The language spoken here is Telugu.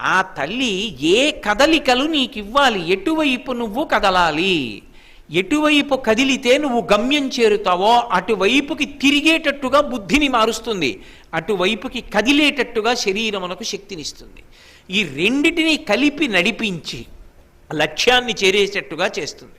ఆ తల్లి ఏ కదలికలు నీకు ఇవ్వాలి ఎటువైపు నువ్వు కదలాలి? ఎటువైపు కదిలితే నువ్వు గమ్యం చేరుతావో అటువైపుకి తిరిగేటట్టుగా బుద్ధిని మారుస్తుంది. అటువైపుకి కదిలేటట్టుగా శరీరమునకు శక్తినిస్తుంది. ఈ రెండిటిని కలిపి నడిపించి లక్ష్యాన్ని చేరేటట్టుగా చేస్తుంది.